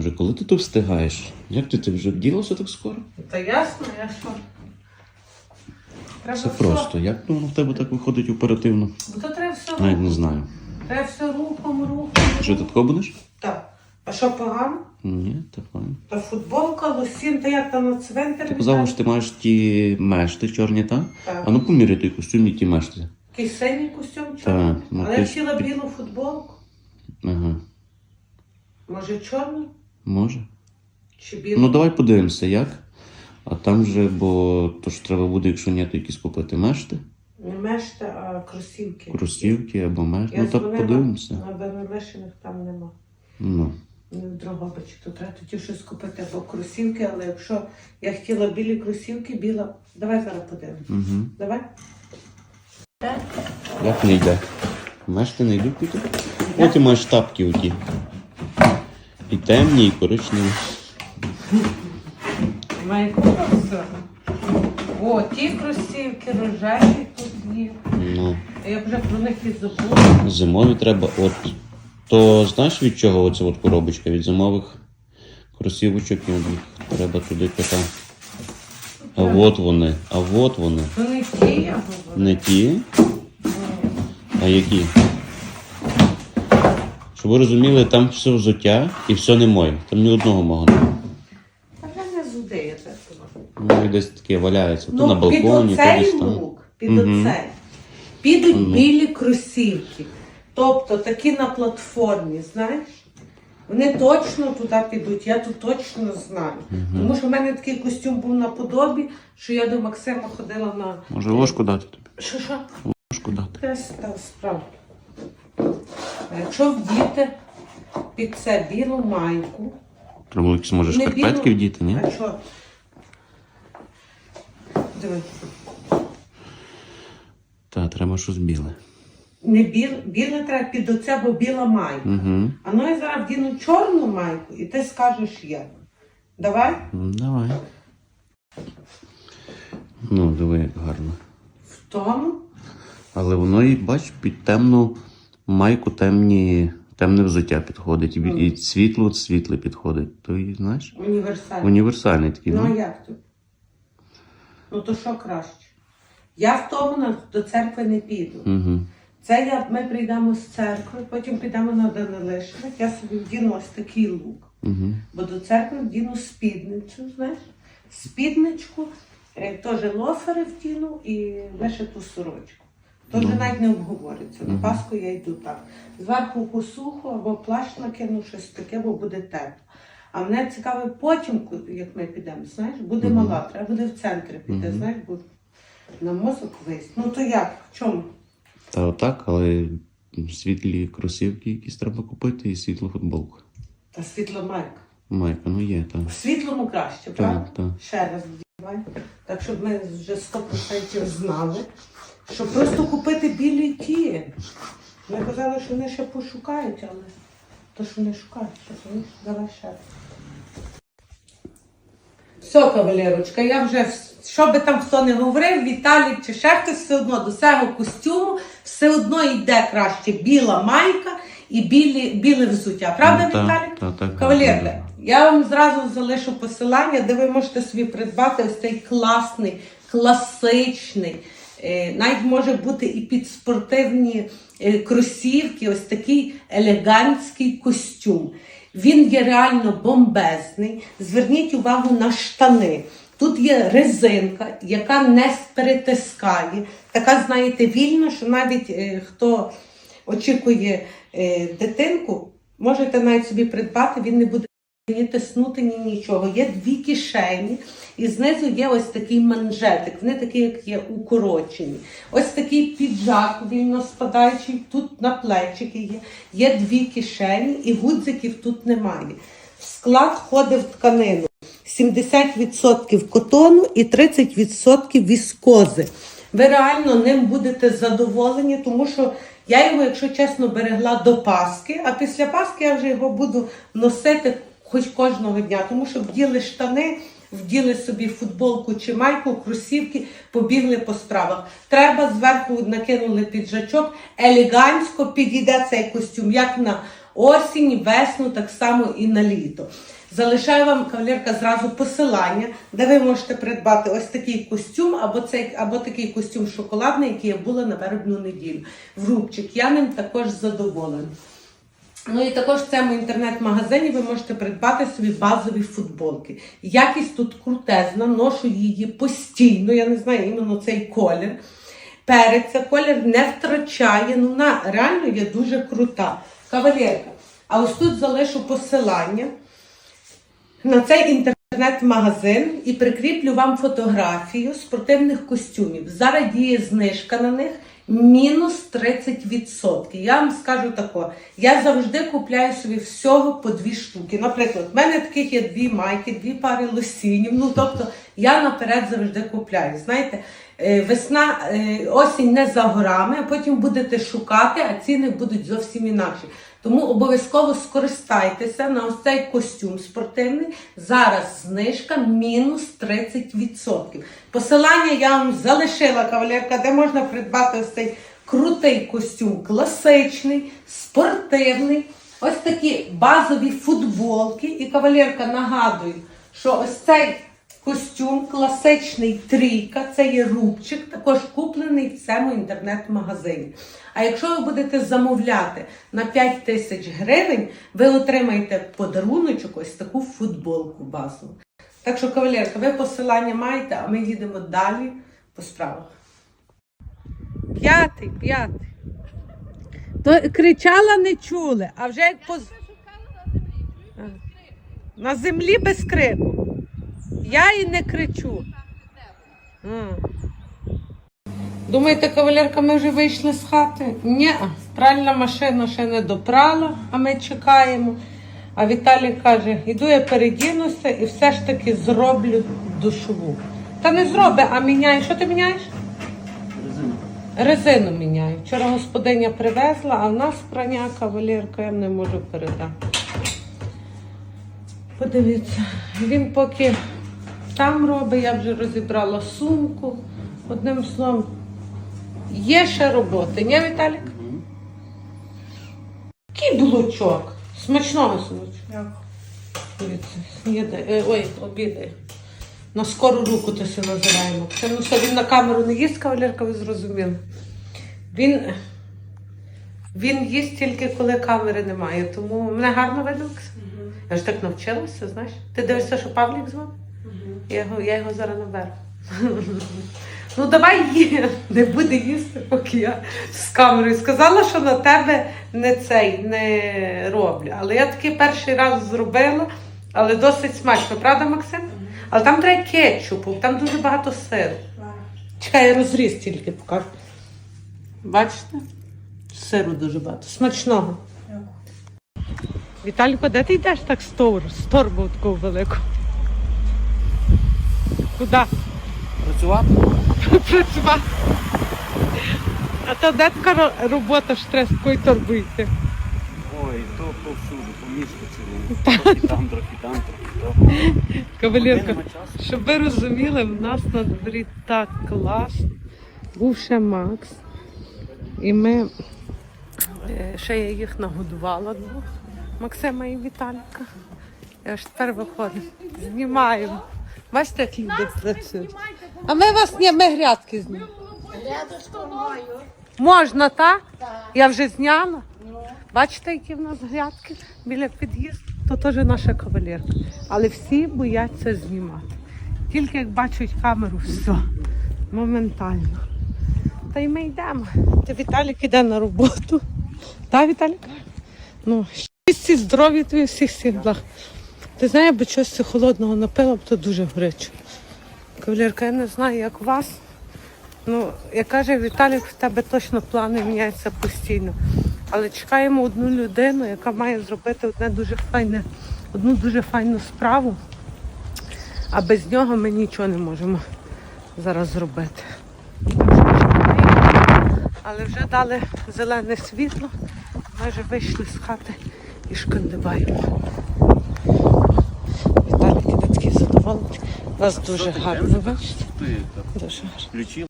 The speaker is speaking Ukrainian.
Вже коли ти то встигаєш? Як ти, ти вже вділася так скоро? Та ясно, я що? Треба Це все. просто. Як воно в тебе так виходить оперативно? Бо то треба все Навіть не рухом. знаю. Треба все рухом, рухом. Що ти тако будеш? Так. А що погано? Ні, так файно. Та футболка, лосін, та як там на цвинтар? Ти казала, що ти маєш ті мешти чорні, так? Так. А ну поміряй той костюм і ті мешти. Такий синій костюм Так, ну, Але ти я ж- хотіла білу футболку. Ага. Може чорну? Може? Чи? Ну давай подивимося, як. А там же, бо то ж треба буде, якщо ні, то якісь купити мешти, Не мешта, а кросівки. кросівки або мешти. Я Ну так дзвонила, подивимося. На Беремешиних там нема. Ну. Не в Дрогобичі, то треба тоді щось купити або кросівки, але якщо я хотіла білі кросівки, біла. Давай зараз подивимось. Угу. Давай. Як не йде? Мешти не йдуть піти? Потім маєш тапки оті. І темні, і коричневі. Має все. О, ті кросівки рожеві тут є. Ну. Я вже про них і забула. Зимові треба. От. То знаєш від чого оця от коробочка? Від зимових кросівочок і от треба туди кота. А от вони, а от вони. То не ті, я говорю. Не ті, а які? Щоб ви розуміли, там все взуття і все не моє. Там ні одного мого немає. А вже не зуди, я так думаю. Ну і десь таке валяється. То на Ну, під балконі, то десь оцей там. лук, під Мгм. оцей. Підуть Ну. білі кросівки. Тобто такі на платформі, знаєш? Вони точно туди підуть, я тут точно знаю. Тому що в мене такий костюм був на подобі, що я до Максима ходила на. Може ложку дати тобі? Що що? Ложку дати. Десь так справді. А якщо вдіти під це білу майку, Треба було якісь, може, шкарпетки білу. вдіти, ні? а що? Диви. Та, треба щось біле. Не біл, біле треба під оце, бо біла майка. Угу. А ну я зараз вдіну чорну майку, і ти скажеш як. Давай Ну, давай. Ну, диви, як гарно. в тому. Але воно і бач, під темну майку темні, темне взуття підходить. І, і світло світле підходить. То і знаєш? Універсальний. Універсальний такий. Ну а Ну, як тобі? Ну то що краще? Я в тому на- до церкви не піду. Угу. Це я, ми прийдемо з церкви, потім підемо на Данилишник, я собі вдіну ось такий лук. Угу. Бо до церкви вдіну спідницю, знаєш? Спідничку, е, теж лофери вдіну і вишиту сорочку. То вже навіть не обговориться. На Пасху я йду так. Зверху посуху або плащ накину щось таке, бо буде тепло. А мене цікавить потім, як ми підемо, знаєш, буде мала, треба буде в центрі піти, знаєш, бо на мозок вийсть. Ну то як? В чому? Та отак, але світлі кросівки якісь треба купити і світлу футболку. Та світла майка. Майка, ну є там. В світлому краще, правда? Так, так. Ще раз вдівай. Так, щоб ми вже 100% знали, що просто купити білі ті. Ми казали, що вони ще пошукають, але то, що не шукають, що вони давай ще. Все, кавалерочка, я вже, що би там хто не говорив, Віталік чи ще хтось, все одно до цього костюму все одно йде краще біла майка і білі, біле взуття. Правда, Ну, так, Віталік? так, так, Кавалерка, так. я вам зразу залишу посилання, де ви можете собі придбати ось цей класний, класичний. Е, Навіть може бути і під спортивні е, кросівки, ось такий елегантський костюм. Він є реально бомбезний. Зверніть увагу на штани. Тут є резинка, яка не перетискає. Така, знаєте, вільна, що навіть е, хто очікує е, дитинку, можете навіть собі придбати, він не буде ні тиснути, ні нічого. Є дві кишені, і знизу є ось такий манжетик. Вони такі, як є укорочені. Ось такий піджак вільно спадаючий, тут на плечики є. Є дві кишені, і гудзиків тут немає. В склад входить в тканину 70% котону і 30% віскози. Ви реально ним будете задоволені, тому що я його, якщо чесно, берегла до Паски, а після Паски я вже його буду носити хоч кожного дня, тому що вділи штани, вділи собі футболку чи майку, кросівки, побігли по справах. Треба зверху накинули піджачок, елегантсько підійде цей костюм, як на осінь, весну, так само і на літо. Залишаю вам кавалерка зразу посилання, де ви можете придбати ось такий костюм, або цей, або такий костюм шоколадний, який я була на вербну неділю. В рубчик. Я ним також задоволена. Ну і також в цьому інтернет-магазині ви можете придбати собі базові футболки. Якість тут крутезна, ношу її постійно, я не знаю іменно цей колір. Переця, колір не втрачає, ну вона реально є дуже крута. Кавалерка. А ось тут залишу посилання на цей інтернет-магазин і прикріплю вам фотографію спортивних костюмів. Зараз діє знижка на них мінус 30%. Я вам скажу тако, я завжди купляю собі всього по дві штуки. Наприклад, в мене таких є дві майки, дві пари лосінів. Ну тобто я наперед завжди купляю. Знаєте, е, весна, е, осінь не за горами, а потім будете шукати, а ціни будуть зовсім інакші. Тому обов'язково скористайтеся на ось цей костюм спортивний. Зараз знижка мінус 30%. Посилання я вам залишила кавалерка, де можна придбати ось цей крутий костюм, класичний, спортивний. Ось такі базові футболки. І кавалерка нагадую, що ось цей костюм класичний трійка, це є рубчик, також куплений в цьому інтернет-магазині. А якщо ви будете замовляти на 5 тисяч гривень, ви отримаєте подаруночок ось таку футболку базову. Так що, кавалерка, ви посилання маєте, а ми їдемо далі по справах. П'ятий, п'ятий. То кричала, не чули, а вже як по... На землі без крику. Я і не кричу. Думаєте, кавалерка, ми вже вийшли з хати? Ні, пральна машина ще не допрала, а ми чекаємо. А Віталій каже: іду я передінуся і все ж таки зроблю душову. Та не зроби, а міняє. Що ти міняєш? Резину міняю. Вчора господиня привезла, а в нас прання кавалерка, я не можу передати. Подивіться, він поки там робить, я вже розібрала сумку. Одним словом, є ще роботи, ні, Віталік? Який булочок? Смачного снідає. Е, Ой, обідає. На скору руку то се називаємо. Це ну що він на камеру не їсть, кавалерка, ви зрозуміли. Він, він їсть тільки коли камери немає, тому мене гарно видно. Оксана? Я ж так навчилася, знаєш. Ти дивишся, що Павлік дзвонить? Я його, я його зараз наберу. Ну давай є. Не буде їсти, поки я з камерою. Сказала, що на тебе не цей не роблю. Але я такий перший раз зробила, але досить смачно, правда, Максим? Але там треба кетчупу, там дуже багато сиру. Чекай, я розріз тільки покажу. Бачите? Сиру дуже багато. Смачного. Віталіко, де ти йдеш так з торбу, з торбу таку велику? Куди? Працювати? Працювати. А то де така робота, що треба з торби йти? Ой, то повсюди, по місту цілому. Трохи там, трохи там, трохи там. Кавалерка, щоб ви розуміли, в нас на дворі так класно. Був ще Макс. І ми е, ще я їх нагодувала двох. Максима і Віталіка. І аж тепер виходимо. Знімаємо. Бачите, як люди працюють. А ми вас ні, ми грядки знімаємо. Можна, так? Я вже зняла. Бачите, які в нас грядки біля під'їзду? То теж наша кавалерка. Але всі бояться знімати. Тільки як бачать камеру, все, моментально. Та й ми йдемо. Ти Віталік іде на роботу. Так, Віталік? Ну, щасті, здоров'я тобі всіх всіх благ. Ти знаєш, бо щось холодного напила, б то дуже горячо. Кавалерка, я не знаю, як у вас. Ну, як каже Віталік, в тебе точно плани міняються постійно. Але чекаємо одну людину, яка має зробити одне дуже файне, одну дуже файну справу. А без нього ми нічого не можемо зараз зробити. Але вже дали зелене світло, майже вийшли з хати і шкандибаємо. Віталік іде такий задоволений. У вас дуже гарно, бачите? Дуже гарно.